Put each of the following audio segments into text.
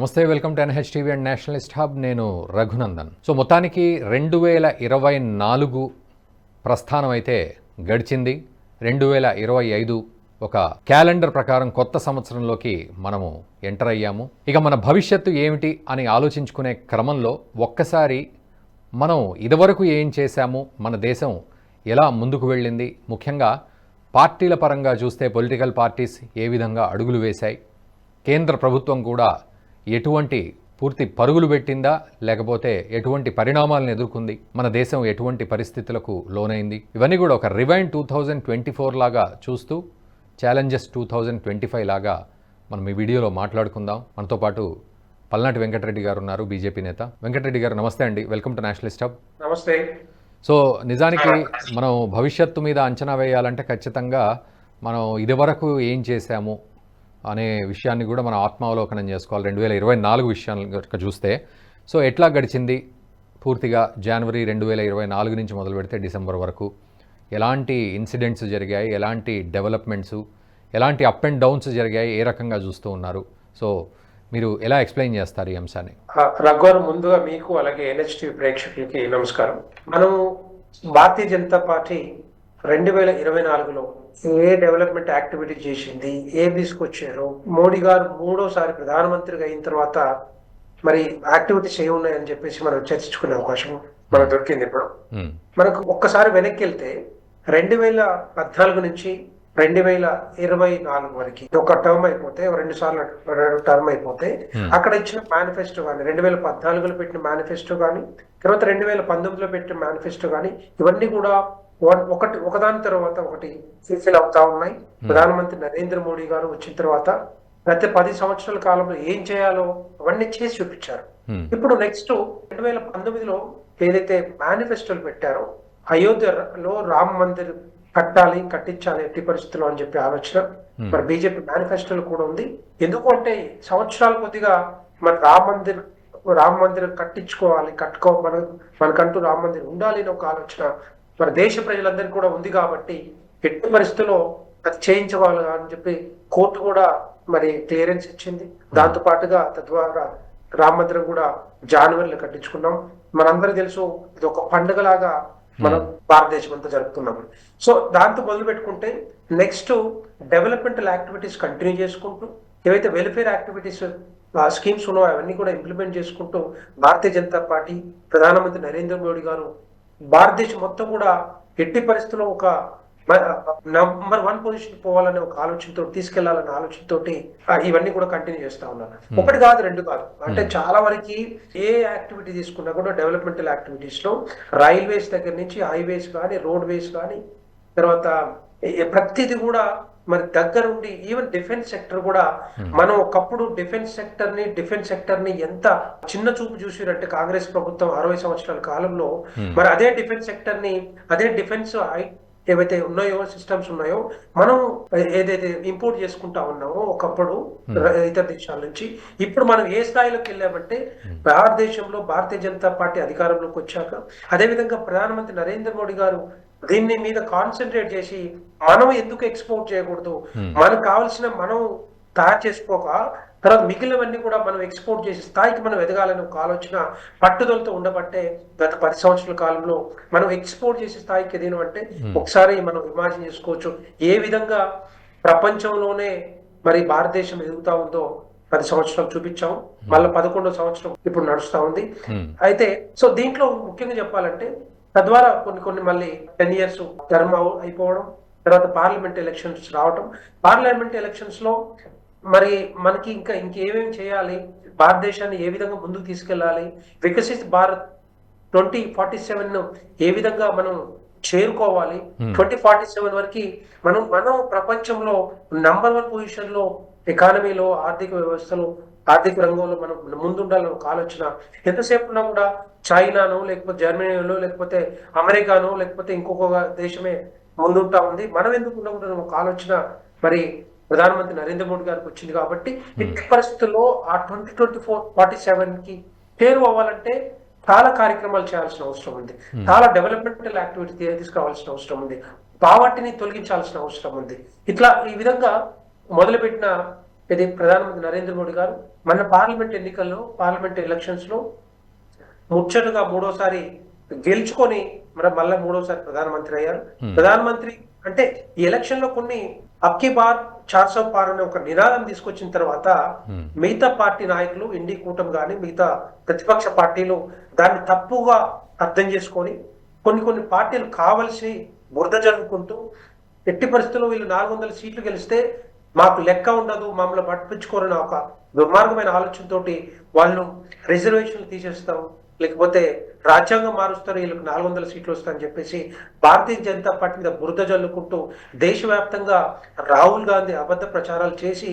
నమస్తే welcome to NH TV and nationalist hub. నేను Raghunandan. So మొత్తానికి రెండు వేల ఇరవై నాలుగు ప్రస్థానం అయితే గడిచింది. రెండు వేల ఇరవై ఐదు ఒక క్యాలెండర్ ప్రకారం కొత్త సంవత్సరంలోకి మనము ఎంటర్ అయ్యాము. ఇక మన భవిష్యత్తు ఏమిటి అని ఆలోచించుకునే క్రమంలో ఒక్కసారి మనం ఇదివరకు ఏం చేశాము మన దేశం ఎలా ముందుకు వెళ్ళింది ముఖ్యంగా పార్టీల పరంగా చూస్తే పొలిటికల్ పార్టీస్ ఏ విధంగా అడుగులు వేశాయి కేంద్ర ప్రభుత్వం కూడా ఎటువంటి పూర్తి పరుగులు పెట్టిందా? లేకపోతే ఎటువంటి పరిణామాలను ఎదుర్కొంది? మన దేశం ఎటువంటి పరిస్థితులకు లోనైంది? ఇవన్నీ కూడా ఒక rewind two thousand twenty four లాగా చూస్తూ challenges two thousand twenty five లాగా మనం ఈ వీడియోలో మాట్లాడుకుందాం. మనతో పాటు పల్నాటి వెంకటరెడ్డి గారు ఉన్నారు బీజేపీ నేత. వెంకటరెడ్డి గారు నమస్తే అండి. వెల్కమ్ టు నేషనలిస్ట్ హబ్ నమస్తే. సో నిజానికి మనం భవిష్యత్తు మీద అంచనా వేయాలంటే ఖచ్చితంగా మనం ఇదివరకు ఏం చేశాము? అనే విషయాన్ని కూడా మనం ఆత్మావలోకనం చేసుకోవాలి. రెండు వేల ఇరవై నాలుగు విషయాన్ని కనుక చూస్తే సో ఎట్లా గడిచింది? పూర్తిగా జనవరి రెండు వేల ఇరవై నాలుగు నుంచి మొదలు పెడితే డిసెంబర్ వరకు ఎలాంటి ఇన్సిడెంట్స్ జరిగాయి? ఎలాంటి డెవలప్మెంట్స్? ఎలాంటి అప్ అండ్ డౌన్స్ జరిగాయి? ఏ రకంగా చూస్తూ ఉన్నారు? సో మీరు ఎలా ఎక్స్ప్లెయిన్ చేస్తారు ఈ అంశాన్ని? ఆ, రఘువర్ ముందుగా మీకు అలాగే ఎన్హెచ్టీవీ ప్రేక్షకులకి నమస్కారం. మనం భారతీయ జనతా పార్టీ రెండు వేల ఇరవై నాలుగులో ఏ డెవలప్మెంట్ యాక్టివిటీ చేసింది ఏం తీసుకొచ్చారు? మోడీ గారు మూడోసారి ప్రధానమంత్రిగా అయిన తర్వాత మరి యాక్టివిటీస్ ఏమున్నాయని చెప్పేసి మనం చర్చించుకునే అవకాశం మనకు దొరికింది ఇప్పుడు. మనకు ఒక్కసారి వెనక్కి వెళ్తే రెండు వేల పద్నాలుగు నుంచి రెండు వేల ఇరవై నాలుగు వరకు ఒక టర్మ్ అయిపోతే రెండు సార్లు టర్మ్ అయిపోతే అక్కడ ఇచ్చిన మేనిఫెస్టో కానీ రెండు వేల పద్నాలుగులో పెట్టిన మేనిఫెస్టో కానీ తర్వాత రెండు వేల పంతొమ్మిదిలో పెట్టిన మేనిఫెస్టో కానీ ఇవన్నీ కూడా ఒకటి ఒకదాని తర్వాత ఒకటి ఫుల్ఫిల్ అవుతా ఉన్నాయి. ప్రధానమంత్రి నరేంద్ర మోడీ గారు వచ్చిన తర్వాత గత పది సంవత్సరాల కాలంలో ఏం చేయాలో అవన్నీ చేసి చూపించారు. ఇప్పుడు నెక్స్ట్ రెండు వేల పంతొమ్మిదిలో ఏదైతే మేనిఫెస్టోలు పెట్టారో అయోధ్యలో రామ్ మందిర్ కట్టాలి కట్టించాలి ఎట్టి పరిస్థితుల్లో అని చెప్పి ఆలోచన. మరి బీజేపీ మేనిఫెస్టోలో కూడా ఉంది. ఎందుకు అంటే సంవత్సరాల కొద్దిగా మన రామ్ మందిర్ రామ్ మందిర్ కట్టించుకోవాలి కట్టుకో మన మనకంటూ రామ్ మందిర్ ఉండాలి అని ఒక ఆలోచన మన దేశ ప్రజలందరికీ కూడా ఉంది కాబట్టి ఎట్టి పరిస్థితుల్లో అది చేయించవాలి అని చెప్పి కోర్టు కూడా మరి క్లియరెన్స్ ఇచ్చింది. దాంతో పాటుగా తద్వారా రామ మందిరం కూడా జనవరిలో కట్టించుకున్నాం. మనందరూ తెలుసు ఇది ఒక పండుగలాగా మనం భారతదేశం అంతా జరుపుతున్నాం. సో దాంతో మొదలు పెట్టుకుంటే నెక్స్ట్ డెవలప్మెంటల్ యాక్టివిటీస్ కంటిన్యూ చేసుకుంటూ ఏవైతే వెల్ఫేర్ యాక్టివిటీస్ స్కీమ్స్ ఉన్నాయో అవన్నీ కూడా ఇంప్లిమెంట్ చేసుకుంటూ భారతీయ జనతా పార్టీ ప్రధానమంత్రి నరేంద్ర మోడీ గారు భారతదేశం మొత్తం కూడా ఎట్టి పరిస్థితుల్లో ఒక నంబర్ వన్ పొజిషన్ పోవాలనే ఒక ఆలోచనతో తీసుకెళ్ళాలనే ఆలోచనతో ఇవన్నీ కూడా కంటిన్యూ చేస్తా ఉన్నారు ఒకటి కాదు రెండు కాదు. అంటే చాలా వరకు ఏ యాక్టివిటీ తీసుకున్నా కూడా డెవలప్మెంటల్ యాక్టివిటీస్లో రైల్వేస్ దగ్గర నుంచి హైవేస్ కానీ రోడ్ వేస్ కానీ తర్వాత ప్రతిది కూడా మరి దగ్గరుండి ఈవెన్ డిఫెన్స్ సెక్టర్ కూడా మనం ఒకప్పుడు డిఫెన్స్ సెక్టర్ని డిఫెన్స్ సెక్టర్ని ఎంత చిన్న చూపు చూసిరంటే కాంగ్రెస్ ప్రభుత్వం అరవై సంవత్సరాల కాలంలో మరి అదే డిఫెన్స్ సెక్టర్ని అదే డిఫెన్స్ ఏవైతే ఉన్నాయో సిస్టమ్స్ ఉన్నాయో మనం ఏదైతే ఇంపోర్ట్ చేసుకుంటా ఉన్నామో ఒకప్పుడు ర- ఇతర దేశాల నుంచి ఇప్పుడు మనం ఏ స్థాయిలోకి వెళ్ళామంటే భారతదేశంలో భారతీయ జనతా పార్టీ అధికారంలోకి వచ్చాక అదేవిధంగా ప్రధానమంత్రి నరేంద్ర మోడీ గారు దీన్ని మీద కాన్సన్ట్రేట్ చేసి మనం ఎందుకు ఎక్స్పోర్ట్ చేయకూడదు? మనకు కావాల్సిన మనం తయారు చేసుకోక తర్వాత మిగిలినవన్నీ కూడా మనం ఎక్స్పోర్ట్ చేసే స్థాయికి మనం ఎదగాలని ఒక ఆలోచన పట్టుదలతో ఉండబట్టే గత పది సంవత్సరాల కాలంలో మనం ఎక్స్పోర్ట్ చేసే స్థాయికి ఎదిగినామంటే ఒకసారి మనం ఇమాజిన్ చేసుకోవచ్చు ఏ విధంగా ప్రపంచంలోనే మరి భారతదేశం ఎదుగుతా ఉందో పది సంవత్సరాలు చూపించాం. మళ్ళీ పదకొండో సంవత్సరం ఇప్పుడు నడుస్తా ఉంది. అయితే సో దీంట్లో ముఖ్యంగా చెప్పాలంటే తద్వారా కొన్ని కొన్ని మళ్ళీ టెన్ ఇయర్స్ టర్మ్ అయిపోవడం తర్వాత పార్లమెంట్ ఎలక్షన్స్ రావటం. పార్లమెంట్ ఎలక్షన్స్లో మరి మనకి ఇంకా ఇంకేమేమి చేయాలి? భారతదేశాన్ని ఏ విధంగా ముందుకు తీసుకెళ్ళాలి? Viksit Bharat twenty forty seven ఏ విధంగా మనం చేరుకోవాలి? ట్వంటీ ఫార్టీ సెవెన్ వరకు మనం మనం ప్రపంచంలో నంబర్ వన్ పొజిషన్లో ఎకానమీలో ఆర్థిక వ్యవస్థలో ఆర్థిక రంగంలో మనం ముందుండాలని ఒక ఆలోచన. ఎంతసేపు ఉన్నా కూడా చైనానో లేకపోతే జర్మనీలో లేకపోతే అమెరికానో లేకపోతే ఇంకొక దేశమే ముందుంటా ఉంది. మనం ఎందుకు ఉండకూడదు ఒక ఆలోచన మరి ప్రధానమంత్రి నరేంద్ర మోడీ గారికి వచ్చింది కాబట్టి ఇట్టి పరిస్థితుల్లో ఆ ట్వంటీ ట్వంటీ ఫోర్ ఫార్టీ సెవెన్కి చేరువ అవ్వాలంటే చాలా కార్యక్రమాలు చేయాల్సిన అవసరం ఉంది. చాలా డెవలప్మెంటల్ యాక్టివిటీ తీసుకురావాల్సిన అవసరం ఉంది. పావర్టీని తొలగించాల్సిన అవసరం ఉంది. ఇట్లా ఈ విధంగా మొదలుపెట్టిన ఇది ప్రధానమంత్రి నరేంద్ర మోడీ గారు. మన పార్లమెంట్ ఎన్నికల్లో పార్లమెంట్ ఎలక్షన్స్లో ముచ్చటగా మూడోసారి గెలుచుకొని మన మళ్ళీ మూడోసారి ప్రధానమంత్రి అయ్యారు. ప్రధానమంత్రి అంటే ఈ ఎలక్షన్లో కొన్ని అబ్కి బార్ చార్ సో పార్ అనే ఒక నినాదం తీసుకొచ్చిన తర్వాత Hmm. మిగతా పార్టీ నాయకులు ఇండి కూటమి కానీ మిగతా ప్రతిపక్ష పార్టీలు దాన్ని తప్పుగా అర్థం చేసుకొని కొన్ని కొన్ని పార్టీలు కావలసి బురద జరుపుకుంటూ ఎట్టి పరిస్థితుల్లో వీళ్ళు నాలుగు వందల సీట్లు గెలిస్తే మాకు లెక్క ఉండదు మమ్మల్ని పట్టించుకోరని ఒక దుర్మార్గమైన ఆలోచనతోటి వాళ్ళు రిజర్వేషన్లు తీసేస్తారు లేకపోతే రాజ్యాంగం మారుస్తారు వీళ్ళకి నాలుగు వందల సీట్లు వస్తాయని చెప్పేసి భారతీయ జనతా పార్టీ మీద బురద జల్లుకుంటూ దేశవ్యాప్తంగా రాహుల్ గాంధీ అబద్ధ ప్రచారాలు చేసి.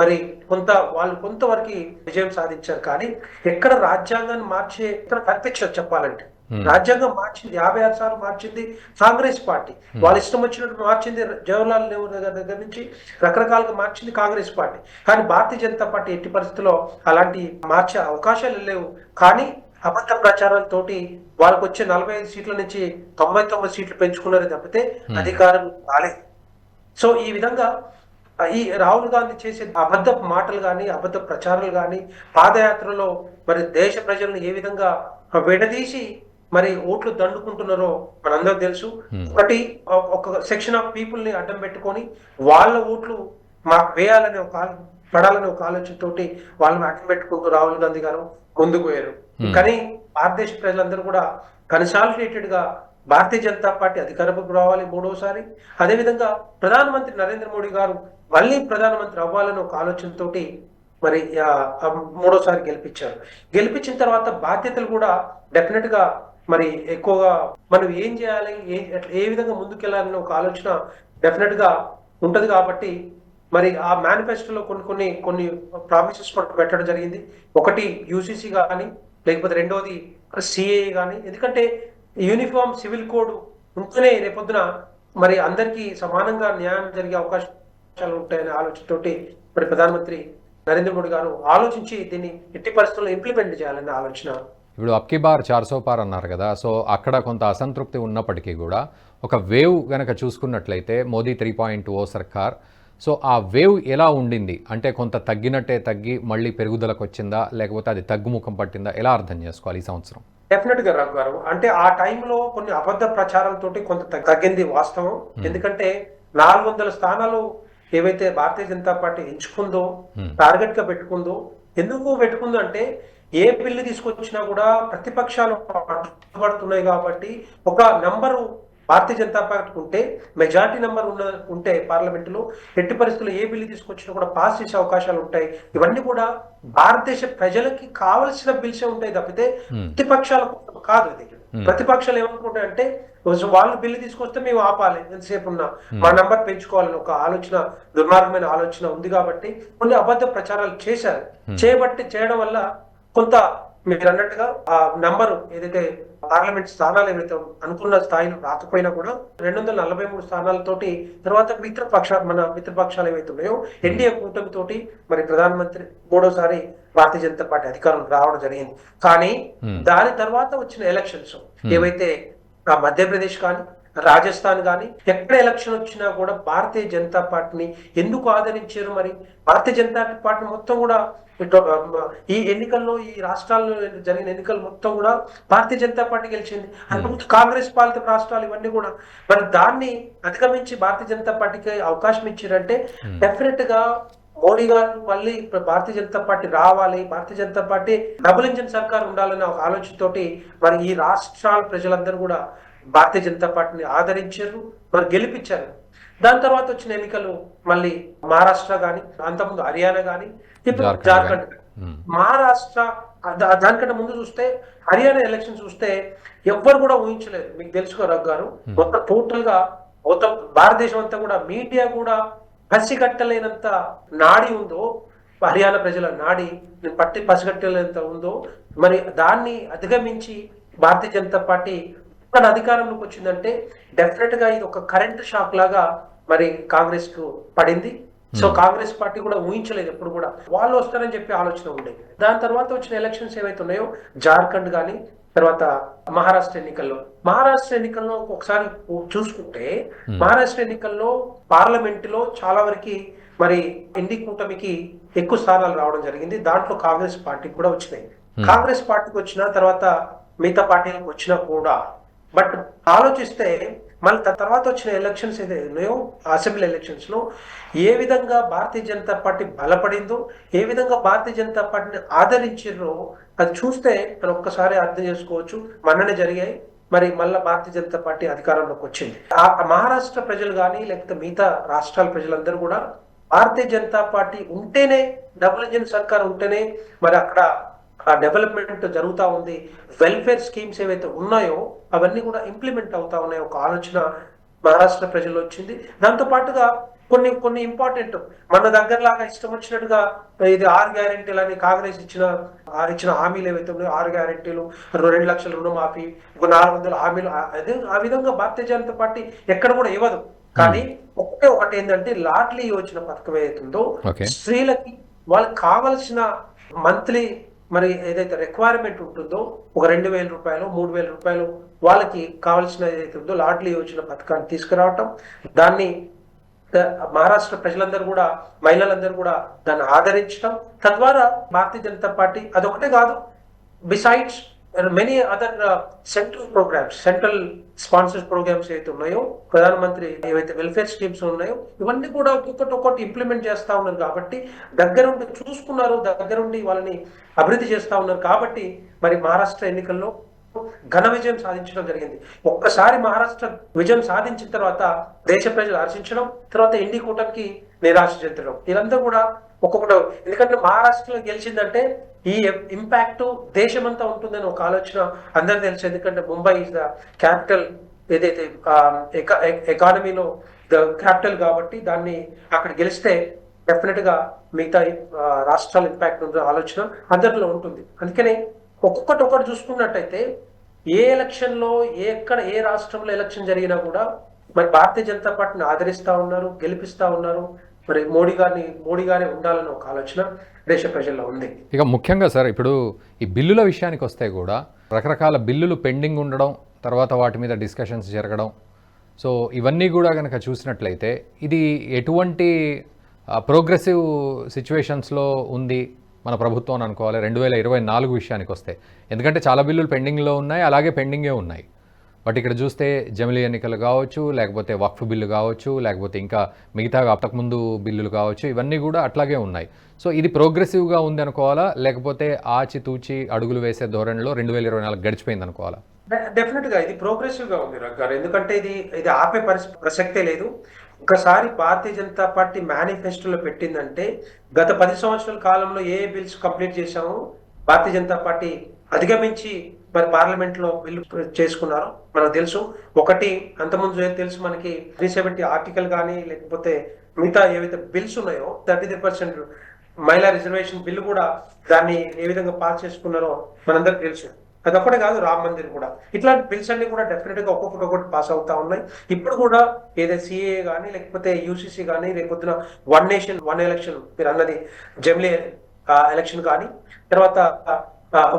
మరి కొంత వాళ్ళు కొంతవరకు విజయం సాధించారు కానీ ఎక్కడ రాజ్యాంగాన్ని మార్చే ఇక్కడ కనిపించదు చెప్పాలంటే. రాజ్యాంగం మార్చింది యాభై ఆరు సార్లు మార్చింది కాంగ్రెస్ పార్టీ. వాళ్ళ ఇష్టం వచ్చినట్టు మార్చింది జవహర్లాల్ నెహ్రూ గారి దగ్గర నుంచి రకరకాలుగా మార్చింది కాంగ్రెస్ పార్టీ. కానీ భారతీయ జనతా పార్టీ ఎట్టి పరిస్థితుల్లో అలాంటి మార్చే అవకాశాలు లేవు. కానీ అబద్ధ ప్రచారాలతోటి వాళ్ళకి వచ్చే నలభై ఐదు సీట్ల నుంచి తొంభై తొమ్మిది సీట్లు పెంచుకున్నారు తప్పితే అధికారం రాలేదు. సో ఈ విధంగా ఈ రాహుల్ గాంధీ చేసే అబద్ధ మాటలు కానీ అబద్ధ ప్రచారాలు కానీ పాదయాత్రలో మరి దేశ ప్రజలను ఏ విధంగా విడదీసి మరి ఓట్లు దండుకుంటున్నారో మనందరూ తెలుసు Hmm. ఒకటి ఒక- సెక్షన్ ఆఫ్ పీపుల్ని అడ్డం పెట్టుకొని వాళ్ళ ఓట్లు మాకు వేయాలనే ఒక పడాలనే ఒక ఆలోచనతోటి వాళ్ళని అడ్డం పెట్టుకుంటూ రాహుల్ గాంధీ గారు ముందుకు పోయారు Hmm. కానీ భారతదేశ ప్రజలందరూ కూడా కన్సాలిడేటెడ్గా భారతీయ జనతా పార్టీ అధికారంలోకి రావాలి మూడోసారి అదేవిధంగా ప్రధానమంత్రి నరేంద్ర మోడీ గారు మళ్ళీ ప్రధానమంత్రి అవ్వాలని ఒక ఆలోచనతోటి మరి మూడోసారి గెలిపించారు గెలిపించిన తర్వాత బాధ్యతలు కూడా డెఫినెట్గా మరి ఎక్కువగా మనం ఏం చేయాలి? ఏ ఏ విధంగా ముందుకెళ్ళాలని ఒక ఆలోచన డెఫినెట్గా ఉంటది కాబట్టి మరి ఆ మేనిఫెస్టోలో కొన్ని కొన్ని కొన్ని ప్రామిసెస్ పెట్టడం జరిగింది. ఒకటి యూసీసీ కానీ లేకపోతే రెండోది సిఏ కానీ ఎందుకంటే యూనిఫామ్ సివిల్ కోడ్ ఉంటేనే రేపొద్దున మరి అందరికీ సమానంగా న్యాయం జరిగే అవకాశాలు ఉంటాయనే ఆలోచనతోటి మరి ప్రధానమంత్రి నరేంద్ర మోడీ గారు ఆలోచించి దీన్ని ఎట్టి పరిస్థితుల్లో ఇంప్లిమెంట్ చేయాలనే ఆలోచన ఇప్పుడు అప్కి బార్ చార్సో పార్ అన్నారు కదా సో అక్కడ కొంత అసంతృప్తి ఉన్నప్పటికీ కూడా ఒక వేవ్ గనక చూసుకున్నట్లయితే మోదీ త్రీ పాయింట్ ఓ సర్కార్. సో ఆ వేవ్ ఎలా ఉండింది? అంటే కొంత తగ్గినట్టే తగ్గి మళ్ళీ పెరుగుదలకు వచ్చిందా? లేకపోతే అది తగ్గుముఖం పట్టిందా? ఎలా అర్థం చేసుకోవాలి ఈ సంవత్సరం? డెఫినెట్గా రఘు గారు అంటే ఆ టైంలో కొన్ని అబద్ధ ప్రచారాలతోటి కొంత తగ్గ- తగ్గింది వాస్తవం. ఎందుకంటే నాలుగు వందల స్థానాలు ఏవైతే భారతీయ జనతా పార్టీ ఎంచుకుందో. టార్గెట్గా పెట్టుకుందో ఎందుకు పెట్టుకుందో అంటే ఏ బిల్లు తీసుకొచ్చినా కూడా ప్రతిపక్షాలు అడ్డుపడుతున్నాయి కాబట్టి ఒక నంబరు భారతీయ జనతా పార్టీ ఉంటే మెజారిటీ నెంబర్ ఉన్న ఉంటే పార్లమెంట్లో ఎట్టి పరిస్థితుల్లో ఏ బిల్లు తీసుకొచ్చినా కూడా పాస్ చేసే అవకాశాలు ఉంటాయి. ఇవన్నీ కూడా భారతదేశ ప్రజలకి కావలసిన బిల్సే ఉంటాయి తప్పితే. ప్రతిపక్షాల కోసం కాదు ఇది Hmm. ప్రతిపక్షాలు ఏమనుకుంటాయి అంటే వాళ్ళు బిల్లు తీసుకొస్తే మేము ఆపాలి ఎంతసేపు ఉన్నా. మా నంబర్ పెంచుకోవాలని ఒక ఆలోచన దుర్మార్గమైన ఆలోచన ఉంది కాబట్టి కొన్ని అబద్ధ ప్రచారాలు చేశారు. చేయబట్టి చేయడం వల్ల కొంత మీరు అన్నట్టుగా ఆ నంబరు ఏదైతే పార్లమెంట్ స్థానాలు ఏవైతే అనుకున్న స్థాయిలో రాకపోయినా కూడా రెండు వందల నలభై మూడు స్థానాలతోటి తర్వాత మిత్రపక్ష మన మిత్రపక్షాలు ఏవైతే ఉన్నాయో ఎన్డీఏ కూటమితోటి మరి ప్రధానమంత్రి మూడోసారి భారతీయ జనతా పార్టీ అధికారం రావడం జరిగింది కానీ. దాని తర్వాత వచ్చిన ఎలక్షన్స్ ఏవైతే ఆ మధ్యప్రదేశ్ కానీ రాజస్థాన్ కానీ ఎక్కడ ఎలక్షన్ వచ్చినా కూడా భారతీయ జనతా పార్టీని ఎందుకు ఆదరించారు మరి? భారతీయ జనతా పార్టీ మొత్తం కూడా ఈ ఎన్నికల్లో ఈ రాష్ట్రాల్లో జరిగిన ఎన్నికలు మొత్తం కూడా భారతీయ జనతా పార్టీ గెలిచింది. అంతకుముందు కాంగ్రెస్ పాలిత రాష్ట్రాలు ఇవన్నీ కూడా. మరి దాన్ని అధిగమించి భారతీయ జనతా పార్టీకి అవకాశం ఇచ్చారంటే డెఫినెట్గా మోడీ గారు మళ్ళీ భారతీయ జనతా పార్టీ రావాలి Bharatiya Janata party double engine సర్కార్ ఉండాలనే ఒక ఆలోచనతోటి మరి ఈ రాష్ట్రాల ప్రజలందరూ కూడా భారతీయ జనతా పార్టీని ఆదరించారు మరి గెలిపించారు. దాని తర్వాత వచ్చిన ఎన్నికలు మళ్ళీ మహారాష్ట్ర గాని అంతకుముందు హర్యానా గాని ఇప్పుడు జార్ఖండ్. మహారాష్ట్ర దానికంటే ముందు చూస్తే హర్యానా ఎలక్షన్ చూస్తే ఎవ్వరు కూడా ఊహించలేదు. మీకు తెలుసుకో రఘు గారు మొత్తం టోటల్గా మొత్తం భారతదేశం అంతా కూడా మీడియా కూడా పసిగట్టలేనంత నాడి ఉందో హర్యానా ప్రజల నాడి పట్టి పసిగట్టలేనంత ఉందో మరి దాన్ని అధిగమించి భారతీయ జనతా పార్టీ ఇక్కడ అధికారంలోకి వచ్చిందంటే డెఫినెట్గా ఇది ఒక కరెంట్ షాక్ లాగా మరి కాంగ్రెస్కు పడింది. సో కాంగ్రెస్ పార్టీ కూడా ఊహించలేదు ఎప్పుడు కూడా. వాళ్ళు వస్తారని చెప్పి ఆలోచన ఉండేది దాని తర్వాత వచ్చిన ఎలక్షన్స్ ఏవైతే ఉన్నాయో జార్ఖండ్ కానీ తర్వాత మహారాష్ట్ర ఎన్నికల్లో. మహారాష్ట్ర ఎన్నికల్లో ఒకసారి చూసుకుంటే మహారాష్ట్ర ఎన్నికల్లో పార్లమెంట్లో చాలా వరకు మరి ఎన్డీ కూటమికి ఎక్కువ స్థానాలు రావడం జరిగింది. దాంట్లో కాంగ్రెస్ పార్టీకి కూడా వచ్చినాయి. కాంగ్రెస్ పార్టీకి వచ్చిన తర్వాత మిగతా పార్టీలకు వచ్చినా కూడా బట్ ఆలోచిస్తే మళ్ళీ తర్వాత వచ్చిన ఎలక్షన్స్ ఏదైనాయో ఉన్నాయో అసెంబ్లీ ఎలక్షన్స్లో ఏ విధంగా భారతీయ జనతా పార్టీ బలపడిందో ఏ విధంగా భారతీయ జనతా పార్టీని ఆదరించారో అది చూస్తే మనం ఒక్కసారి అర్థం చేసుకోవచ్చు. మననే జరిగాయి. మరి మళ్ళీ భారతీయ జనతా పార్టీ అధికారంలోకి వచ్చింది. ఆ ఆ మహారాష్ట్ర ప్రజలు కానీ లేకపోతే మిగతా రాష్ట్రాల ప్రజలందరూ కూడా భారతీయ జనతా పార్టీ ఉంటేనే డబుల్ ఇంజిన్ సర్కార్ ఉంటేనే మరి అక్కడ ఆ డెవలప్మెంట్ జరుగుతా ఉంది. వెల్ఫేర్ స్కీమ్స్ ఏవైతే ఉన్నాయో అవన్నీ కూడా ఇంప్లిమెంట్ అవుతా ఉన్నాయి. ఒక ఆలోచన మహారాష్ట్ర ప్రజల్లో వచ్చింది. దాంతో పాటుగా కొన్ని కొన్ని ఇంపార్టెంట్ మన దగ్గరలాగా ఇష్టం వచ్చినట్టుగా ఇది ఆరు గ్యారెంటీలు అని కాంగ్రెస్ ఇచ్చిన ఇచ్చిన హామీలు ఏవైతే ఉన్నాయో ఆరు గ్యారెంటీలు రెండు లక్షల రుణమాఫీ ఒక నాలుగు వందల హామీలు అదే ఆ విధంగా భారతీయ జనతా పార్టీ ఎక్కడ కూడా ఇవ్వదు. కానీ ఒకటే ఒకటి ఏంటంటే లాట్లీ యోజన పథకం ఏదైతుందో. స్త్రీలకి వాళ్ళకి కావలసిన మంత్లీ మరి ఏదైతే రిక్వైర్మెంట్ ఉంటుందో ఒక రెండు వేల రూపాయలు మూడు వేల రూపాయలు వాళ్ళకి కావాల్సిన ఏదైతే ఉందో లాడ్లీ యోజన పథకాన్ని తీసుకురావటం. దాన్ని మహారాష్ట్ర ప్రజలందరూ కూడా మహిళలందరూ కూడా దాన్ని ఆదరించడం తద్వారా భారతీయ జనతా పార్టీ అదొకటే కాదు besides many other central programmes central sponsors programmes ఏవైతే ఉన్నాయో ప్రధానమంత్రి ఏవైతే వెల్ఫేర్ స్కీమ్స్ ఉన్నాయో ఇవన్నీ కూడా ఒక్కొక్కటి ఒక్కటి ఇంప్లిమెంట్ చేస్తూ ఉన్నారు కాబట్టి దగ్గరుండి చూసుకున్నారు దగ్గరుండి వాళ్ళని అభివృద్ధి చేస్తూ ఉన్నారు కాబట్టి మరి మహారాష్ట్ర ఎన్నికల్లో ఘన విజయం సాధించడం జరిగింది. ఒక్కసారి మహారాష్ట్ర విజయం సాధించిన తర్వాత దేశ ప్రజలు హర్షించడం తర్వాత ఎన్డీ కూటమికి నిరాశ చెందడం ఇదంతా కూడా ఒక్కొక్కటి. ఎందుకంటే మహారాష్ట్రలో గెలిచిందంటే ఈ ఇంపాక్ట్ దేశమంతా ఉంటుందని ఒక ఆలోచన అందరూ తెలుసు. ఎందుకంటే ముంబై ఇస్ ద క్యాపిటల్ ఏదైతే ఎకానమీలో ద క్యాపిటల్ కాబట్టి దాన్ని అక్కడ గెలిస్తే డెఫినెట్గా మిగతా రాష్ట్రాల ఇంపాక్ట్ ఉండే ఆలోచన అందరిలో ఉంటుంది. అందుకనే ఒక్కొక్కటి ఒక్కటి చూసుకున్నట్టయితే ఏ ఎలక్షన్లో ఏ ఎక్కడ ఏ రాష్ట్రంలో ఎలక్షన్ జరిగినా కూడా మరి భారతీయ జనతా పార్టీని ఆదరిస్తా ఉన్నారు గెలిపిస్తా ఉన్నారు మరి మోడీ గారిని మోడీ గారే ఉండాలని ఒక ఆలోచన దేశ ప్రజల్లో ఉంది. ఇక ముఖ్యంగా సార్ ఇప్పుడు ఈ బిల్లుల విషయానికి వస్తే కూడా రకరకాల బిల్లులు పెండింగ్ ఉండడం తర్వాత వాటి మీద డిస్కషన్స్ జరగడం. సో ఇవన్నీ కూడా కనుక చూసినట్లయితే ఇది ఎటువంటి ప్రోగ్రెసివ్ సిచ్యువేషన్స్లో ఉంది మన ప్రభుత్వం అనుకోవాలి. రెండు వేల ఇరవై నాలుగు విషయానికి వస్తే. ఎందుకంటే చాలా బిల్లులు పెండింగ్లో ఉన్నాయి అలాగే పెండింగే ఉన్నాయి. బట్ ఇక్కడ చూస్తే జమిలి ఎన్నికలు కావచ్చు లేకపోతే వక్ఫ్ బిల్లు కావచ్చు లేకపోతే ఇంకా మిగతా అంతకుముందు బిల్లులు కావచ్చు ఇవన్నీ కూడా అట్లాగే ఉన్నాయి. సో ఇది ప్రోగ్రెసివ్గా ఉంది అనుకోవాలా? లేకపోతే ఆచితూచి అడుగులు వేసే ధోరణిలో రెండు వేల ఇరవై నాలుగు గడిచిపోయింది అనుకోవాలా? డెఫినెట్గా ఇది ప్రోగ్రెసివ్గా ఉంది రఘు గారు. ఎందుకంటే ఇది ఇది ఆపే పరిస్థితి ప్రసక్తే లేదు. ఒకసారి భారతీయ జనతా పార్టీ మేనిఫెస్టోలో పెట్టిందంటే గత పది సంవత్సరాల కాలంలో ఏ బిల్స్ కంప్లీట్ చేశామో భారతీయ జనతా పార్టీ అధిగమించి మరి పార్లమెంట్లో బిల్లు చేసుకున్నారు మనకు తెలుసు. ఒకటి అంతకుముందు తెలుసు మనకి త్రీ సెవెంటీ ఆర్టికల్ కానీ లేకపోతే మిగతా ఏవైతే బిల్స్ ఉన్నాయో థర్టీ త్రీ పర్సెంట్ మహిళా రిజర్వేషన్ బిల్లు కూడా దాన్ని ఏ విధంగా పాస్ చేసుకున్నారో మనందరికి తెలుసు. అదొక్కటే కాదు రామ్ మందిర్ కూడా. ఇట్లాంటి బిల్స్ అన్ని కూడా డెఫినెట్గా ఒక్కొక్కటి ఒక్కొక్కటి పాస్ అవుతా ఉన్నాయి. ఇప్పుడు కూడా ఏదైతే సిఏ కానీ లేకపోతే యూసీసీ కానీ రేపొద్దున వన్ నేషన్ వన్ ఎలక్షన్ మీరు అన్నది జమిలీ ఎలక్షన్ కానీ తర్వాత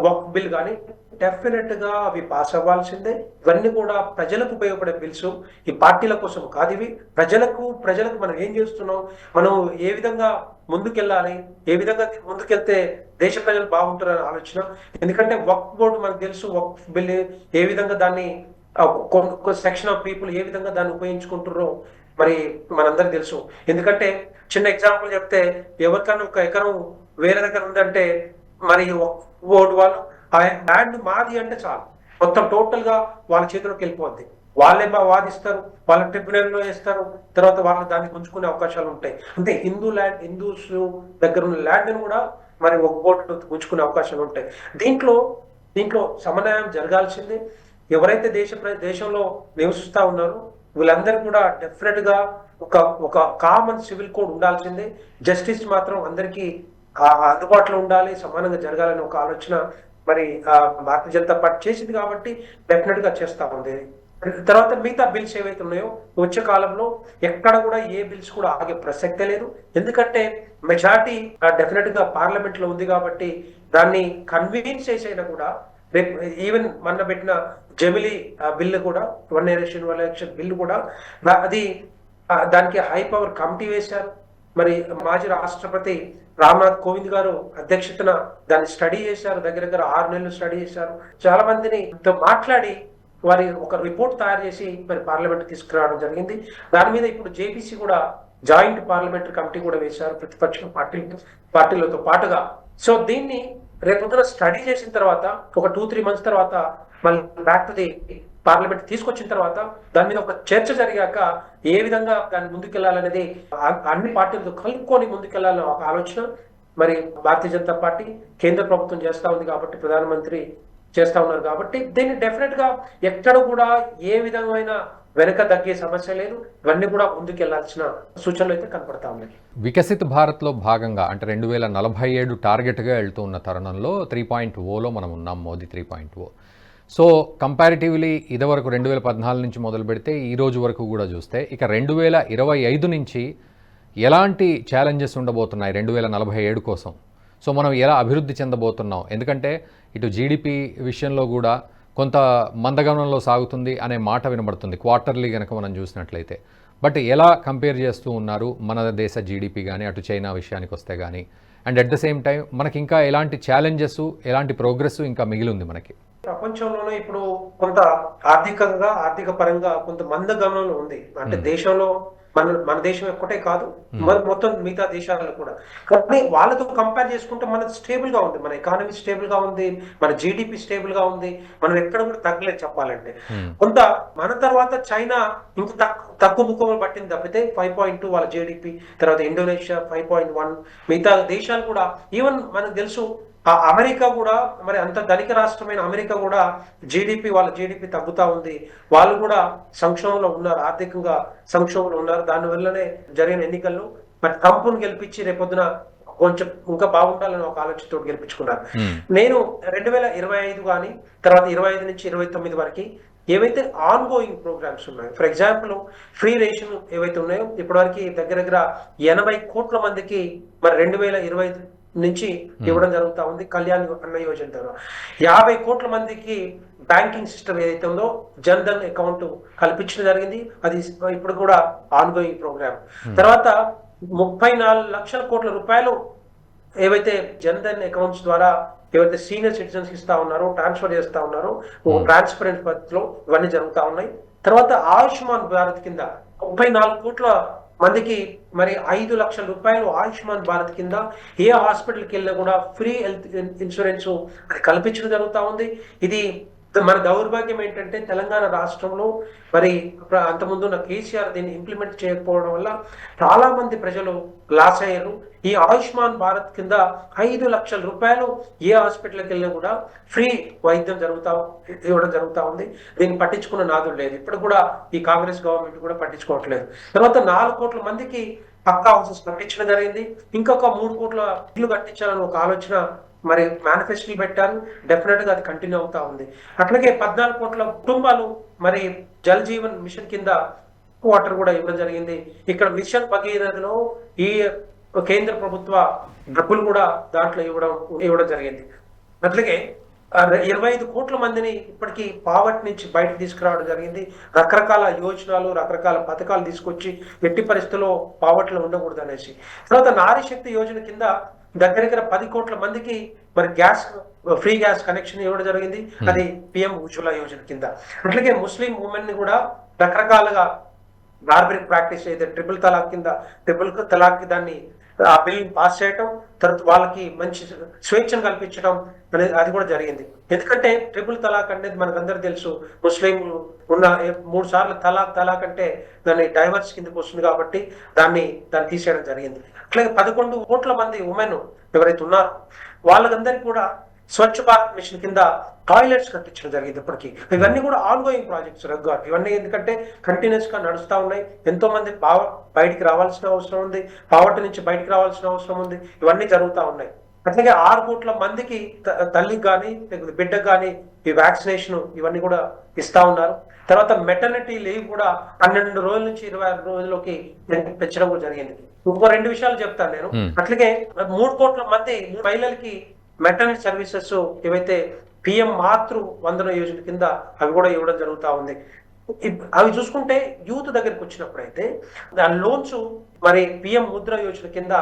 వర్క్ బిల్ కానీ డెఫినెట్గా అవి పాస్ అవ్వాల్సిందే. ఇవన్నీ కూడా ప్రజలకు ఉపయోగపడే బిల్స్. ఈ పార్టీల కోసం కాదు ఇవి. ప్రజలకు ప్రజలకు మనం ఏం చేస్తున్నాం? మనం ఏ విధంగా ముందుకెళ్ళాలి? ఏ విధంగా ముందుకెళ్తే దేశ ప్రజలు బాగుంటారని ఆలోచన? ఎందుకంటే వక్ బోర్డు మనకు తెలుసు వక్ బిల్ ఏ విధంగా దాన్ని సెక్షన్ ఆఫ్ పీపుల్ ఏ విధంగా దాన్ని ఉపయోగించుకుంటారో మరి మనందరికి తెలుసు. ఎందుకంటే చిన్న ఎగ్జాంపుల్ చెప్తే ఎవరికైనా ఒక ఎకరం వేరే దగ్గర ఉందంటే మరి ఓటు వాళ్ళు. ఆ ల్యాండ్ మాది అంటే చాలు. మొత్తం టోటల్గా వాళ్ళ చేతిలోకి వెళ్ళిపోద్ది. వాళ్ళే మా వాదిస్తారు వాళ్ళ ట్రిబ్యునల్లో వేస్తారు తర్వాత వాళ్ళు దాన్ని గుంజుకునే అవకాశాలు ఉంటాయి. అంటే హిందూ ల్యాండ్ హిందూస్ దగ్గర ఉన్న ల్యాండ్ కూడా మరి ఒక బోర్డు గుంజుకునే అవకాశాలు ఉంటాయి. దీంట్లో దీంట్లో సమన్వయం జరగాల్సిందే. ఎవరైతే దేశ దేశంలో నివసిస్తూ ఉన్నారో వీళ్ళందరూ కూడా డెఫినెట్గా ఒక ఒక కామన్ సివిల్ కోడ్ ఉండాల్సిందే. జస్టిస్ మాత్రం అందరికీ అందుబాటులో ఉండాలి సమానంగా జరగాలని ఒక ఆలోచన మరి భారతీయ జనతా పార్టీ చేసింది కాబట్టి డెఫినెట్గా చేస్తా ఉంది. తర్వాత మిగతా బిల్స్ ఏవైతే ఉన్నాయో వచ్చే కాలంలో ఎక్కడ కూడా ఏ బిల్స్ కూడా ఆగే ప్రసక్తే లేదు. ఎందుకంటే మెజార్టీ డెఫినెట్గా పార్లమెంట్లో ఉంది కాబట్టి దాన్ని కన్వీన్స్ చేసైనా కూడా రేపు ఈవెన్ మొన్న పెట్టిన జమిలీ బిల్లు కూడా one election one election bill కూడా అది దానికి హై పవర్ కమిటీ వేశారు. మరి మాజీ రాష్ట్రపతి రామ్నాథ్ కోవింద్ గారు అధ్యక్షతన దాన్ని స్టడీ చేశారు దగ్గర దగ్గర ఆరు నెలలు స్టడీ చేశారు. చాలా మందిని మాట్లాడి వారి ఒక రిపోర్ట్ తయారు చేసి మరి పార్లమెంట్ తీసుకురావడం జరిగింది. దాని మీద ఇప్పుడు జేపీసీ కూడా జాయింట్ పార్లమెంటరీ కమిటీ కూడా వేశారు ప్రతిపక్ష పార్టీ పార్టీలతో పాటుగా. సో దీన్ని రేపొద్దున స్టడీ చేసిన తర్వాత ఒక టూ త్రీ మంత్స్ తర్వాత మళ్ళీ బ్యాక్ టు ది పార్లమెంట్ తీసుకొచ్చిన తర్వాత దాని మీద ఒక చర్చ జరిగాక ఏ విధంగా దాన్ని ముందుకెళ్ళాలనేది అన్ని పార్టీలతో కలుపుకొని ముందుకెళ్ళాలని ఒక ఆలోచన మరి భారతీయ జనతా పార్టీ కేంద్ర ప్రభుత్వం చేస్తా ఉంది కాబట్టి ప్రధానమంత్రి చేస్తా ఉన్నారు కాబట్టి దీన్ని డెఫినెట్గా ఎక్కడ కూడా ఏ విధమైన వెనక తగ్గే సమస్య లేదు. ఇవన్నీ కూడా ముందుకెళ్ళాల్సిన సూచనలు అయితే కనపడతా ఉన్నాయి. వికసిత్ భారత్లో భాగంగా అంటే రెండు వేల నలభై ఏడు టార్గెట్గా వెళ్తూ ఉన్న తరుణంలో త్రీ పాయింట్ ఓలో మనం ఉన్నాం Modi three point O. So comparatively ఇదివరకు రెండు వేల పద్నాలుగు నుంచి మొదలు పెడితే ఈ రోజు వరకు కూడా చూస్తే ఇక రెండు వేల ఇరవై ఐదు నుంచి ఎలాంటి ఛాలెంజెస్ ఉండబోతున్నాయి రెండు వేల నలభై ఏడు కోసం? సో మనం ఎలా అభివృద్ధి చెందబోతున్నాం? ఎందుకంటే ఇటు జీడిపి విషయంలో కూడా కొంత మందగమనంలో సాగుతుంది అనే మాట వినబడుతుంది. క్వార్టర్లీ కనుక మనం చూసినట్లయితే. బట్ ఎలా కంపేర్ చేస్తూ ఉన్నారు మన దేశ జీడిపి కానీ అటు చైనా విషయానికి వస్తే కానీ and at the same time మనకి ఇంకా ఎలాంటి ఛాలెంజెస్ ఎలాంటి ప్రోగ్రెస్ ఇంకా మిగిలి ఉంది మనకి? ప్రపంచంలోనే ఇప్పుడు కొంత ఆర్థికంగా ఆర్థిక పరంగా కొంత మందగమనంలో ఉంది. అంటే దేశంలో మన మన దేశం ఒక్కటే కాదు మన మొత్తం మిగతా దేశాలలో కూడా. కానీ వాళ్ళతో కంపేర్ చేసుకుంటే మనది స్టేబుల్గా ఉంది. మన ఎకానమీ స్టేబుల్గా ఉంది మన జీడిపి స్టేబుల్గా ఉంది. మనం ఎక్కడ కూడా తగ్గలేదు చెప్పాలంటే. కొంత మన తర్వాత చైనా ఇంక తక్కువ తక్కువ ముఖం పట్టింది తప్పితే ఫైవ్ పాయింట్ టూ వాళ్ళ జీడిపి తర్వాత ఇండోనేషియా ఫైవ్ పాయింట్ వన్ మిగతా దేశాలు కూడా ఈవెన్ మనకు తెలుసు ఆ అమెరికా కూడా మరి అంత ధనిక రాష్ట్రమైన అమెరికా కూడా జీడిపి వాళ్ళ జీడిపి తగ్గుతా ఉంది. వాళ్ళు కూడా సంక్షోభంలో ఉన్నారు ఆర్థికంగా సంక్షోభంలో ఉన్నారు. దాని వల్లనే జరిగిన ఎన్నికల్లో మరి ట్రంప్ను గెలిపించి రేపొద్దున కొంచెం ఇంకా బాగుండాలని ఒక ఆలోచనతో గెలిపించుకున్నారు. Hmm. నేను రెండు వేల ఇరవై ఐదు కానీ తర్వాత ఇరవై ఐదు నుంచి ఇరవై తొమ్మిది వరకు ఏవైతే ఆన్ గోయింగ్ ప్రోగ్రామ్స్ ఉన్నాయో ఫర్ ఎగ్జాంపుల్ ఫ్రీ రేషన్ ఏవైతే ఉన్నాయో ఇప్పటివరకు దగ్గర దగ్గర ఎనభై కోట్ల మందికి మరి రెండు వేల ఇరవై నుంచి ఇవ్వడం జరుగుతా ఉంది. కళ్యాణ్ అన్న యోజన ద్వారా. యాభై కోట్ల మందికి బ్యాంకింగ్ సిస్టమ్ ఏదైతే ఉందో జన్ ధన్ అకౌంట్ కల్పించడం జరిగింది. అది ఇప్పుడు కూడా ఆన్ గోయింగ్ ప్రోగ్రామ్ తర్వాత ముప్పై నాలుగు లక్షల కోట్ల రూపాయలు ఏవైతే జన్ధన్ అకౌంట్స్ ద్వారా ఏవైతే సీనియర్ సిటిజన్స్ ఇస్తా ఉన్నారో ట్రాన్స్ఫర్ చేస్తా ఉన్నారో ఒక ట్రాన్స్పరెంట్ పద్ధతిలో ఇవన్నీ జరుగుతా ఉన్నాయి. తర్వాత ఆయుష్మాన్ భారత్ కింద ముప్పై నాలుగు కోట్ల మందికి మరి ఐదు లక్షల రూపాయలు ఆయుష్మాన్ భారత్ కింద ఏ హాస్పిటల్కి వెళ్ళినా కూడా ఫ్రీ హెల్త్ ఇన్సూరెన్స్ అది కల్పించడం జరుగుతూ ఉంది. ఇది మన దౌర్భాగ్యం ఏంటంటే తెలంగాణ రాష్ట్రంలో మరి ప్ర- అంతకుముందు ఉన్న కేసీఆర్ దీన్ని ఇంప్లిమెంట్ చేయకపోవడం వల్ల చాలా మంది ప్రజలు లాస్ అయ్యారు. ఈ ఆయుష్మాన్ భారత్ కింద ఐదు లక్షల రూపాయలు ఏ హాస్పిటల్కి వెళ్ళినా కూడా ఫ్రీ వైద్యం జరుగుతా ఇవ్వడం జరుగుతా ఉంది. దీన్ని పట్టించుకున్న నాదుడు లేదు. ఇప్పుడు కూడా ఈ కాంగ్రెస్ గవర్నమెంట్ కూడా పట్టించుకోవట్లేదు. తర్వాత నాలుగు కోట్ల మందికి పక్కా హౌసెస్ కట్టించడం జరిగింది. ఇంకొక మూడు కోట్ల ఇల్లు కట్టించాలని ఒక ఆలోచన మరి మేనిఫెస్టోలు పెట్టారు. డెఫినెట్గా అది కంటిన్యూ అవుతా ఉంది. అట్లాగే పద్నాలుగు కోట్ల కుటుంబాలు మరి జల్ జీవన్ మిషన్ కింద వాటర్ కూడా ఇవ్వడం జరిగింది. ఇక్కడ మిషన్ భగీరథలో ఈ కేంద్ర ప్రభుత్వ డబ్బులు కూడా దాంట్లో ఇవ్వడం ఇవ్వడం జరిగింది. అట్లాగే ఇరవై ఐదు కోట్ల మందిని ఇప్పటికీ పావర్టీ నుంచి బయట తీసుకురావడం జరిగింది. రకరకాల యోజనలు రకరకాల పథకాలు తీసుకొచ్చి ఎట్టి పరిస్థితుల్లో పావర్టీలో ఉండకూడదు అనేసి తర్వాత నారీ శక్తి యోజన కింద దగ్గర దగ్గర పది కోట్ల మందికి మరి గ్యాస్ ఫ్రీ గ్యాస్ కనెక్షన్ ఇవ్వడం జరిగింది. అది పిఎం ఉజ్వల యోజన కింద. అట్లాగే ముస్లిం ఉమెన్ని కూడా రకరకాలుగా బార్బరిక్ ప్రాక్టీస్ అయితే ట్రిపుల్ తలాక్ కింద ట్రిపుల్ తలాక్ దాన్ని ఆ బిల్ని పాస్ చేయటం తర్వాత వాళ్ళకి మంచి స్వేచ్ఛను కల్పించడం అనేది అది కూడా జరిగింది. ఎందుకంటే ట్రిపుల్ తలాక్ అనేది మనకందరూ తెలుసు. ముస్లింలు ఉన్న మూడు సార్లు తలాక్ తలాక్ అంటే దాన్ని డైవర్స్ కిందకి వస్తుంది కాబట్టి దాన్ని దాన్ని తీసేయడం జరిగింది. అట్లాగే పదకొండు కోట్ల మంది ఉమెన్ ఎవరైతే ఉన్నారో వాళ్ళకందరికీ కూడా స్వచ్ఛ భారత్ మిషన్ కింద టాయిలెట్స్ కట్టించడం జరిగింది ఇప్పటికీ. ఇవన్నీ కూడా ఆన్ గోయింగ్ ప్రాజెక్ట్స్ రగ్గా ఇవన్నీ ఎందుకంటే కంటిన్యూస్గా నడుస్తా ఉన్నాయి. ఎంతో మంది పావ బయటికి రావాల్సిన అవసరం ఉంది. పావర్టీ నుంచి బయటికి రావాల్సిన అవసరం ఉంది. ఇవన్నీ జరుగుతా ఉన్నాయి. అట్లాగే ఆరు కోట్ల మందికి తల్లికి కానీ బిడ్డకు కానీ ఈ వ్యాక్సినేషన్ ఇవన్నీ కూడా ఇస్తా ఉన్నారు. తర్వాత మెటర్నిటీ లీవ్ కూడా పన్నెండు రోజుల నుంచి ఇరవై ఆరు రోజులకి పెంచడం కూడా జరిగింది. ఇంకో రెండు విషయాలు చెప్తాను నేను. అట్లాగే మూడు కోట్ల మంది మహిళలకి మెటర్నిటీ సర్వీసెస్ ఏవైతే పిఎం మాతృ వందన యోజన కింద అవి కూడా ఇవ్వడం జరుగుతూ ఉంది. అవి చూసుకుంటే యూత్ దగ్గరికి వచ్చినప్పుడైతే ఆ లోన్స్ మరి పిఎం ముద్ర యోజన కింద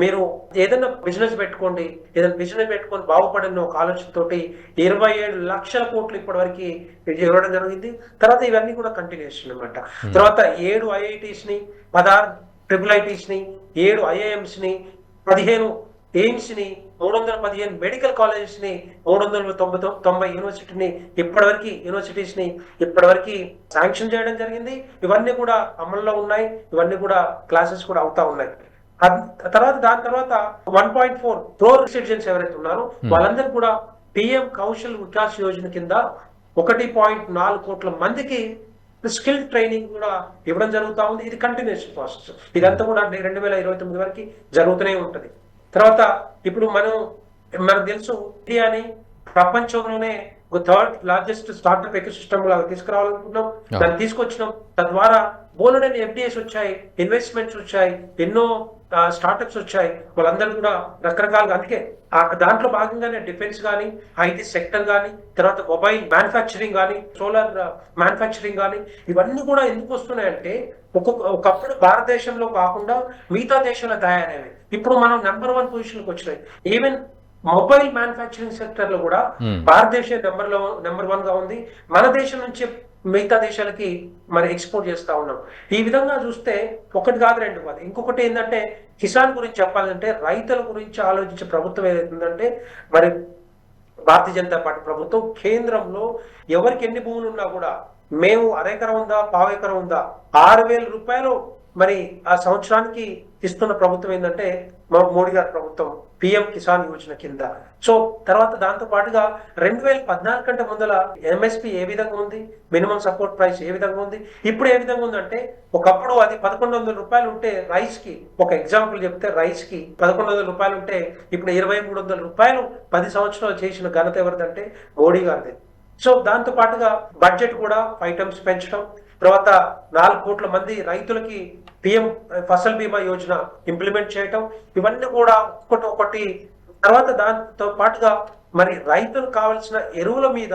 మీరు ఏదైనా బిజినెస్ పెట్టుకోండి ఏదైనా బిజినెస్ పెట్టుకొని బాగుపడిన ఒక ఆలోచనతోటి ఇరవై ఏడు లక్షల కోట్లు ఇప్పటి వరకు ఇవ్వడం జరిగింది. తర్వాత ఇవన్నీ కూడా కంటిన్యూషన్ అనమాట తర్వాత ఏడు ఐఐటీస్ని పదహారు ట్రిపుల్ ఐటీస్ని ఏడు ఐఐఎంస్ని పదిహేను ఎయిమ్స్ని మూడు వందల పదిహేను మెడికల్ కాలేజెస్ని మూడు వందల తొంభై తొంభై యూనివర్సిటీని ఇప్పటివరకు యూనివర్సిటీస్ని ఇప్పటివరకు శాంక్షన్ చేయడం జరిగింది. ఇవన్నీ కూడా అమల్లో ఉన్నాయి. ఇవన్నీ కూడా క్లాసెస్ కూడా అవుతా ఉన్నాయి. తర్వాత దాని తర్వాత one point four crore citizens ఎవరైతే ఉన్నారో వాళ్ళందరూ కూడా పిఎం కౌశల్ వికాస్ యోజన కింద ఒకటి పాయింట్ నాలుగు కోట్ల మందికి స్కిల్ ట్రైనింగ్ కూడా ఇవ్వడం జరుగుతా ఉంది. ఇది కంటిన్యూషన్ ప్రాసెస్ ఇదంతా కూడా రెండు వేల ఇరవై తొమ్మిది వరకు జరుగుతూనే ఉంటది. తర్వాత ఇప్పుడు మనం మనకు తెలుసు ఇండియాని ప్రపంచంలోనే ఒక థర్డ్ లార్జెస్ట్ స్టార్ట్అప్ సిస్టమ్ లాగా తీసుకురావాలనుకున్నాం దాన్ని తీసుకొచ్చినాం. తద్వారా బోలెడని ఎఫ్డిఎస్ వచ్చాయి ఇన్వెస్ట్మెంట్స్ వచ్చాయి ఎన్నో స్టార్టప్స్ వచ్చాయి. వాళ్ళందరూ కూడా రకరకాలుగా అందుకే దాంట్లో భాగంగానే డిఫెన్స్ కానీ ఐటీ సెక్టర్ కానీ తర్వాత మొబైల్ మ్యానుఫ్యాక్చరింగ్ కానీ సోలార్ మ్యానుఫ్యాక్చరింగ్ కానీ ఇవన్నీ కూడా ఎందుకు వస్తున్నాయంటే ఒక్కొక్క ఒకప్పుడు భారతదేశంలో కాకుండా మిగతా దేశాల తయారయ్యాయి ఇప్పుడు మనం నెంబర్ వన్ పొజిషన్కి వచ్చినాయి. ఈవెన్ మొబైల్ మ్యానుఫ్యాక్చరింగ్ సెక్టర్లో కూడా Hmm. భారతదేశం నెంబర్లో నెంబర్ వన్గా ఉంది. మన దేశం నుంచి మిగతా దేశాలకి మరి ఎక్స్పోర్ట్ చేస్తా ఉన్నాం. ఈ విధంగా చూస్తే ఒకటి కాదు రెండు కాదు. ఇంకొకటి ఏంటంటే కిసాన్ గురించి చెప్పాలంటే రైతుల గురించి ఆలోచించే ప్రభుత్వం ఏదైతుందంటే మరి భారతీయ జనతా పార్టీ ప్రభుత్వం కేంద్రంలో ఎవరికి ఎన్ని భూములు ఉన్నా కూడా మేము అరెకరం ఉందా పావెకరం ఉందా ఆరు వేల రూపాయలు మరి ఆ సంవత్సరానికి ఇస్తున్న ప్రభుత్వం ఏంటంటే మా మోడీ గారి ప్రభుత్వం పిఎం కిసాన్ యోజన కింద. సో తర్వాత దాంతో పాటుగా రెండు వేల పద్నాలుగు కంటే ముందల ఎంఎస్పి ఏ విధంగా ఉంది? మినిమం సపోర్ట్ ప్రైస్ ఏ విధంగా ఉంది? ఇప్పుడు ఏ విధంగా ఉందంటే ఒకప్పుడు అది పదకొండు వందల రూపాయలు ఉంటే రైస్కి ఒక ఎగ్జాంపుల్ చెప్తే రైస్కి పదకొండు వందల రూపాయలు ఉంటే ఇప్పుడు ఇరవై మూడు వందల రూపాయలు పది సంవత్సరాలు చేసిన ఘనత ఎవరిదంటే మోడీ గారిది. సో దాంతో పాటుగా బడ్జెట్ కూడా ఐటమ్స్ పెంచడం తర్వాత నాలుగు కోట్ల మంది రైతులకి పిఎం ఫసల్ బీమా యోజన ఇంప్లిమెంట్ చేయటం ఇవన్నీ కూడా ఒకటి ఒకటి. తర్వాత దాంతో పాటుగా మరి రైతులకు కావాల్సిన ఎరువుల మీద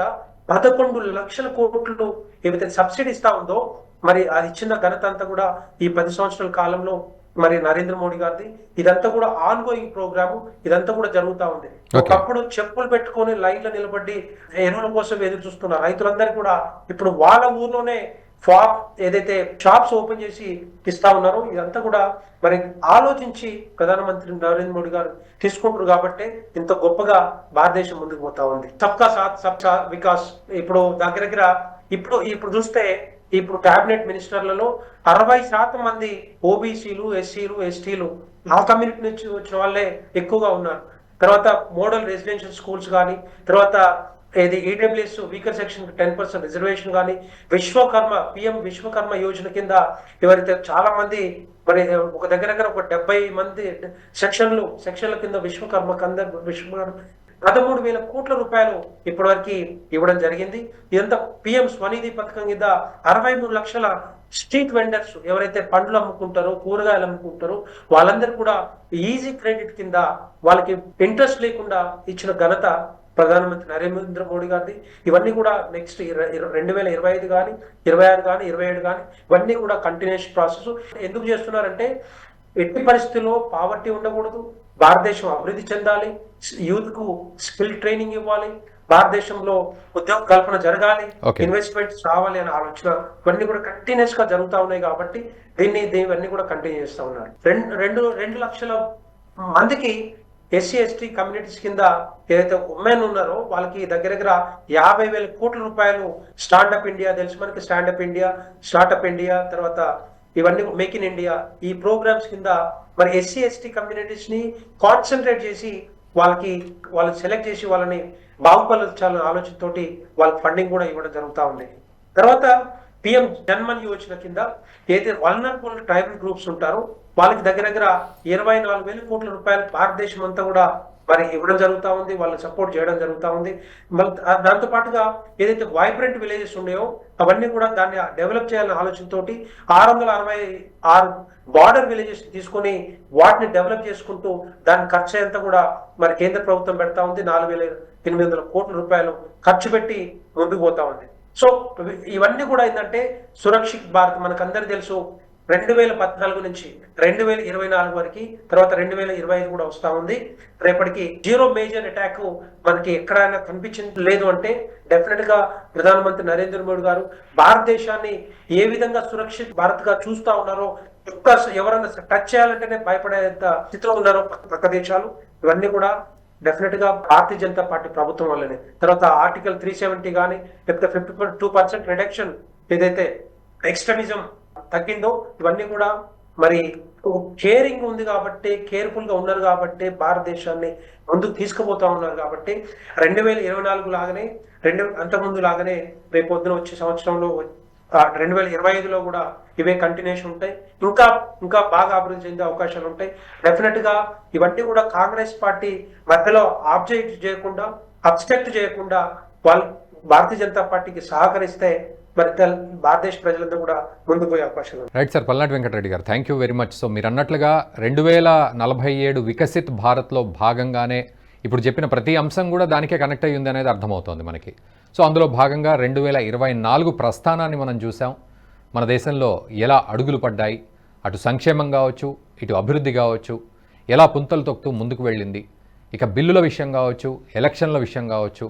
పదకొండు లక్షల కోట్లు ఏవైతే సబ్సిడీ ఇస్తా ఉందో మరి అది ఇచ్చిన ఘనత అంతా కూడా ఈ పది సంవత్సరాల కాలంలో మరి నరేంద్ర మోడీ గారిది. ఇదంతా కూడా ఆన్ గోయింగ్ ప్రోగ్రాము ఇదంతా కూడా జరుగుతా ఉంది. ఒకప్పుడు చెప్పులు పెట్టుకొని లైన్లో నిలబడి ఎరువుల కోసం ఎదురు చూస్తున్న రైతులందరూ కూడా ఇప్పుడు వాళ్ళ ఊర్లోనే ఫామ్ ఏదైతే షాప్స్ ఓపెన్ చేసి ఇస్తా ఉన్నారో ఇదంతా కూడా మరి ఆలోచించి ప్రధానమంత్రి నరేంద్ర మోడీ గారు తీసుకుంటారు కాబట్టి ఇంత గొప్పగా భారతదేశం ముందుకు పోతా ఉంది. సబ్కా సాత్ సబ్కా వికాస్ ఇప్పుడు దగ్గర దగ్గర ఇప్పుడు ఇప్పుడు చూస్తే ఇప్పుడు కేబినెట్ మినిస్టర్లలో అరవై శాతం మంది ఓబీసీలు ఎస్సీలు ఎస్టీలు ఆ కమ్యూనిటీ నుంచి వచ్చిన వాళ్ళే ఎక్కువగా ఉన్నారు. తర్వాత మోడల్ రెసిడెన్షియల్ స్కూల్స్ కానీ తర్వాత ఇది EWS weaker section ten percent reservation కానీ విశ్వకర్మ పిఎం విశ్వకర్మ యోజన కింద ఎవరైతే చాలా మంది మరి ఒక దగ్గర దగ్గర ఒక డెబ్బై మంది సెక్షన్లు సెక్షన్ల కింద విశ్వకర్మ కింద విశ్వకర్మ పదమూడు వేల కోట్ల రూపాయలు ఇప్పటివరకు ఇవ్వడం జరిగింది. ఇదంతా పిఎం స్వనిధి పథకం కింద అరవై మూడు లక్షల స్ట్రీట్ వెండర్స్ ఎవరైతే పండ్లు అమ్ముకుంటారో కూరగాయలు అమ్ముకుంటారో వాళ్ళందరూ కూడా ఈజీ క్రెడిట్ కింద వాళ్ళకి ఇంట్రెస్ట్ లేకుండా ఇచ్చిన ఘనత ప్రధానమంత్రి నరేంద్ర మోడీ గారిది. ఇవన్నీ కూడా నెక్స్ట్ రెండు వేల ఇరవై ఐదు కానీ ఇరవై ఆరు కానీ ఇరవై ఏడు కానీ ఇవన్నీ కూడా కంటిన్యూషన్ ప్రాసెస్ ఎందుకు చేస్తున్నారంటే ఎట్టి పరిస్థితుల్లో పావర్టీ ఉండకూడదు భారతదేశం అభివృద్ధి చెందాలి యూత్కు స్కిల్ ట్రైనింగ్ ఇవ్వాలి భారతదేశంలో ఉద్యోగ కల్పన జరగాలి. ఇన్వెస్ట్మెంట్స్ రావాలి అనే ఆలోచన ఇవన్నీ కూడా కంటిన్యూస్గా జరుగుతా ఉన్నాయి కాబట్టి దీన్ని ఇవన్నీ కూడా కంటిన్యూ చేస్తా ఉన్నారు. రెండు రెండు రెండు లక్షల మందికి ఎస్సీ ఎస్టీ కమ్యూనిటీస్ కింద ఏదైతే ఉమెన్ ఉన్నారో వాళ్ళకి దగ్గర దగ్గర యాభై వేల కోట్ల రూపాయలు స్టాండప్ ఇండియా తెలుసు మనకి స్టాండప్ ఇండియా స్టార్టప్ ఇండియా తర్వాత ఇవన్నీ మేక్ ఇన్ ఇండియా ఈ ప్రోగ్రామ్స్ కింద మరి ఎస్సీ ఎస్టీ కమ్యూనిటీస్ని కాన్సన్ట్రేట్ చేసి వాళ్ళకి వాళ్ళని సెలెక్ట్ చేసి వాళ్ళని బాగుపరచాలనే ఆలోచనతోటి వాళ్ళకి ఫండింగ్ కూడా ఇవ్వడం జరుగుతూ ఉంది. తర్వాత పిఎం జన్మన్ యోజన కింద ఏదైతే వల్నరబుల్ ట్రైబల్ గ్రూప్స్ ఉంటారో వాళ్ళకి దగ్గర దగ్గర ఇరవై నాలుగు వేల కోట్ల రూపాయలు భారతదేశం అంతా కూడా మరి ఇవ్వడం జరుగుతూ ఉంది వాళ్ళని సపోర్ట్ చేయడం జరుగుతూ ఉంది. మళ్ళీ దాంతో పాటుగా ఏదైతే వైబ్రెంట్ విలేజెస్ ఉన్నాయో అవన్నీ కూడా దాన్ని డెవలప్ చేయాలనే ఆలోచనతోటి ఆరు వందల అరవై ఆరు బార్డర్ విలేజెస్ తీసుకొని వాటిని డెవలప్ చేసుకుంటూ దాని ఖర్చు అంతా కూడా మరి కేంద్ర ప్రభుత్వం పెడతా ఉంది. నాలుగు వేల ఎనిమిది వందల కోట్ల రూపాయలు ఖర్చు పెట్టి ముందుకు పోతా ఉంది. సో ఇవన్నీ కూడా ఏంటంటే సురక్షిత్ భారత్ మనకందరికీ తెలుసు. రెండు వేల పద్నాలుగు నుంచి రెండు వేల ఇరవై నాలుగు వరకు తర్వాత రెండు వేల ఇరవై ఐదు కూడా వస్తా ఉంది. రేపటికి జీరో మేజర్ అటాక్ మనకి ఎక్కడైనా కనిపించింది లేదు అంటే డెఫినెట్గా ప్రధానమంత్రి నరేంద్ర మోడీ గారు భారతదేశాన్ని ఏ విధంగా సురక్షిత్ భారత్గా చూస్తా ఉన్నారో ఒక్క ఎవరైనా టచ్ చేయాలంటేనే భయపడేంత స్థితిలో ఉన్నారో పక్క- పక్క దేశాలు ఇవన్నీ కూడా డెఫినెట్గా భారతీయ జనతా పార్టీ ప్రభుత్వం వల్లనే. తర్వాత ఆర్టికల్ త్రీ సెవెంటీ కానీ లేకపోతే ఫిఫ్టీ టూ పర్సెంట్ రిడక్షన్ ఏదైతే ఎక్స్ట్రీమిజం తగ్గిందో ఇవన్నీ కూడా మరి కేరింగ్ ఉంది కాబట్టి కేర్ఫుల్గా ఉన్నారు కాబట్టి భారతదేశాన్ని ముందుకు తీసుకుపోతా ఉన్నారు కాబట్టి రెండు వేల ఇరవై నాలుగు లాగానే రెండు అంతకుముందు లాగానే రేపు పొద్దున వచ్చే సంవత్సరంలో రెండు వేల ఇరవై ఐదులో కూడా ఇవే కంటిన్యూషన్ ఉంటాయి. ఇంకా ఇంకా బాగా అభివృద్ధి చెందే అవకాశాలు ఉంటాయి. డెఫినెట్గా ఇవన్నీ కూడా కాంగ్రెస్ పార్టీ మధ్యలో ఆబ్జెక్ట్ చేయకుండా అబ్స్ట్రక్ట్ చేయకుండా వాళ్ళు భారతీయ జనతా పార్టీకి సహకరిస్తే మరి భారతదేశ ప్రజలంతా కూడా ముందు పోయే అవకాశాలు right sir Palnati Venkatareddy garu thank you very much so మీరు అన్నట్లుగా రెండు వేల నలభై ఏడు వికసిత్ భారత్లో భాగంగానే ఇప్పుడు చెప్పిన ప్రతి అంశం కూడా దానికే కనెక్ట్ అయ్యింది అనేది అర్థమవుతోంది మనకి. సో అందులో భాగంగా రెండు వేల ఇరవై నాలుగు ప్రస్థానాన్ని మనం చూసాం మన దేశంలో ఎలా అడుగులు పడ్డాయి అటు సంక్షేమం కావచ్చు ఇటు అభివృద్ధి కావచ్చు ఎలా పుంతలు తొక్కుతూ ముందుకు వెళ్ళింది ఇక బిల్లుల విషయం కావచ్చు ఎలక్షన్ల విషయం కావచ్చు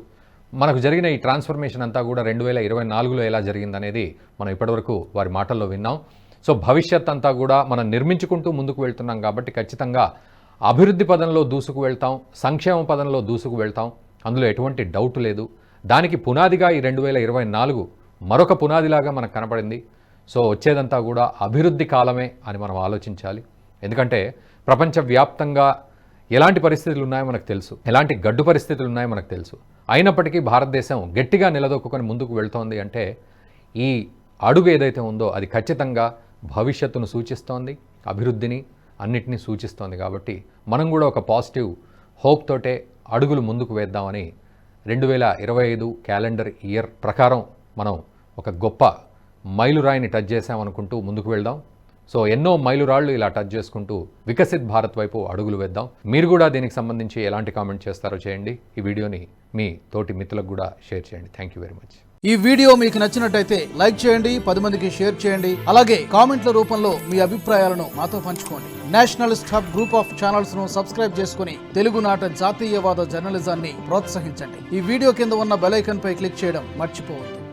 మనకు జరిగిన ఈ ట్రాన్స్ఫర్మేషన్ అంతా కూడా రెండు వేల ఇరవై నాలుగులో ఎలా జరిగిందనేది మనం ఇప్పటివరకు వారి మాటల్లో విన్నాం. సో భవిష్యత్ అంతా కూడా మనం నిర్మించుకుంటూ ముందుకు వెళ్తున్నాం కాబట్టి ఖచ్చితంగా అభివృద్ధి పదంలో దూసుకు వెళ్తాం సంక్షేమ పదంలో దూసుకు వెళ్తాం. అందులో ఎటువంటి డౌట్ లేదు. దానికి పునాదిగా ఈ రెండు వేల ఇరవై నాలుగు మరొక పునాదిలాగా మనకు కనపడింది. సో వచ్చేదంతా కూడా అభివృద్ధి కాలమే అని మనం ఆలోచించాలి. ఎందుకంటే ప్రపంచవ్యాప్తంగా ఎలాంటి పరిస్థితులు ఉన్నాయో మనకు తెలుసు. ఎలాంటి గడ్డు పరిస్థితులు ఉన్నాయో మనకు తెలుసు. అయినప్పటికీ భారతదేశం గట్టిగా నిలదొక్కుని ముందుకు వెళ్తోంది అంటే ఈ అడుగు ఏదైతే ఉందో అది ఖచ్చితంగా భవిష్యత్తును సూచిస్తోంది అభివృద్ధిని అన్నిటినీ సూచిస్తోంది కాబట్టి మనం కూడా ఒక పాజిటివ్ హోప్ తోటే అడుగులు ముందుకు వేద్దామని రెండు వేల ఇరవై ఐదు క్యాలెండర్ ఇయర్ ప్రకారం మనం ఒక గొప్ప మైలురాయిని టచ్ చేసామనుకుంటూ ముందుకు వెళ్దాం. సో ఎన్నో మైలురాళ్ళు ఇలా టచ్ చేసుకుంటూ వికసిత్ భారత్ వైపు అడుగులు వేద్దాం. మీరు కూడా దీనికి సంబంధించి ఎలాంటి కామెంట్ చేస్తారో చేయండి. ఈ వీడియోని మీ తోటి మిత్రులకు కూడా షేర్ చేయండి. థ్యాంక్ యూ వెరీ మచ్ ఈ వీడియో మీకు నచ్చినట్టయితే లైక్ చేయండి పది మందికి షేర్ చేయండి. అలాగే కామెంట్ల రూపంలో మీ అభిప్రాయాలను మాతో పంచుకోండి. నేషనలిస్ట్ హబ్ గ్రూప్ ఆఫ్ ఛానల్స్ను సబ్స్క్రైబ్ చేసుకుని తెలుగునాట జాతీయవాద జర్నలిజాన్ని ప్రోత్సహించండి. ఈ వీడియో కింద ఉన్న బెలైకన్ పై క్లిక్ చేయడం మర్చిపోవద్దు.